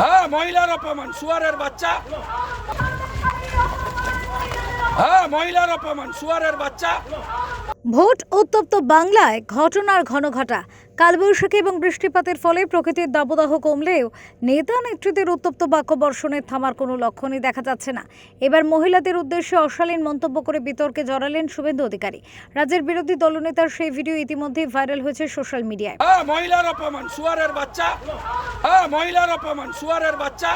হ্যাঁ মহিলার অপমান সুয়ারের বাচ্চা। হ্যাঁ মহিলার অপমান সুয়ারের বাচ্চা। ভোট উত্তপ্ত বাংলায় ঘটনার ঘন ঘটা কালবৈশাখী এবং বৃষ্টিপাতের ফলে প্রকৃতির দাবদাহ কমলেও নেতা নেত্রীদের উত্তপ্ত বাক্য বর্ষণের থামার কোনো লক্ষণই দেখা যাচ্ছে না। এবার মহিলাদের উদ্দেশ্যে অশালীন মন্তব্য করে বিতর্কে জড়ালেন শুভেন্দু অধিকারী। রাজ্যের বিরোধী দলনেতার সেই ভিডিও ইতিমধ্যেই ভাইরাল হয়েছে সোশ্যাল মিডিয়ায়। হ্যাঁ মহিলার অপমান সুয়ারের বাচ্চা। হ্যাঁ মহিলার অপমান সুয়ারের বাচ্চা।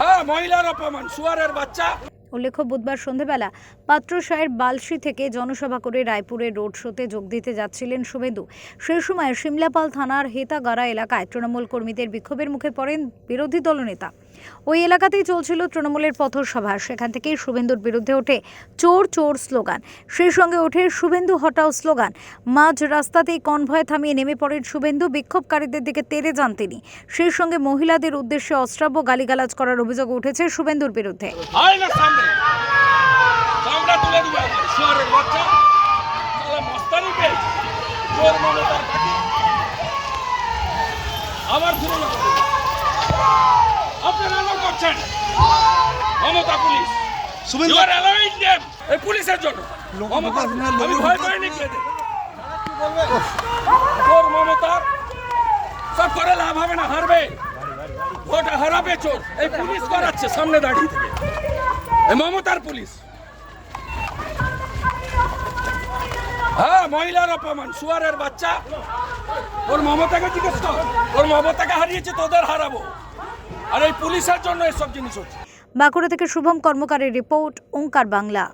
হ্যাঁ মহিলার অপমান সুয়ারের বাচ্চা। উল্লেখ্য, বুধবার সন্ধেবেলা পাত্রসায়ের বালসি থেকে জনসভা করে রায়পুরের রোড শোতে যোগ দিতে যাচ্ছিলেন শুভেন্দু। সেই সময় সিমলাপাল থানার হেতাগাড়া এলাকায় তৃণমূল কর্মীদের বিক্ষোভের মুখে পড়েন বিরোধী দলনেতা। ওই এলাকাতেই চলছিল তৃণমূলের পথসভা। সেখান থেকেই শুভেন্দুর বিরুদ্ধে ওঠে চোর চোর স্লোগান। সেই সঙ্গে ওঠে শুভেন্দু হটাও স্লোগান। মাঝ রাস্তাতেই কনভয় থামিয়ে নেমে পড়েন শুভেন্দু। বিক্ষোভকারীদের দিকে তেড়ে যান তিনি। সেই সঙ্গে মহিলাদের উদ্দেশ্যে অশ্রাব্য গালিগালাজ করার অভিযোগ উঠেছে শুভেন্দুর বিরুদ্ধে। চামড়া তুলে দিবে আমার বাচ্চা। তাহলে মস্তানি পেয়েছে। চোর মমতার কাছে আবার ফিরে আপনারা এলাও করছেন? Mamata police. Suvendu You are allowing এই পুলিশের জন্য। মমতা আমি ভয় পাই নাকি এদের চোর মমতার সব করে লাভ হবে না হারবে। ভোট হারাবে চোর। এই পুলিশ করাচ্ছে সামনে দাঁড়িয়ে থেকে। মমতার পুলিশ। হ্যাঁ মহিলার অপমান সুয়ারের বাচ্চা। ওর মমতাকে জিজ্ঞেস কর। ওর মমতাকে হারিয়েছে, তোদের হারাবো। আর এই পুলিশের জন্য এসব জিনিস হচ্ছে। বাঁকুড়া থেকে শুভম কর্মকারের রিপোর্ট, ওঙ্কার বাংলা।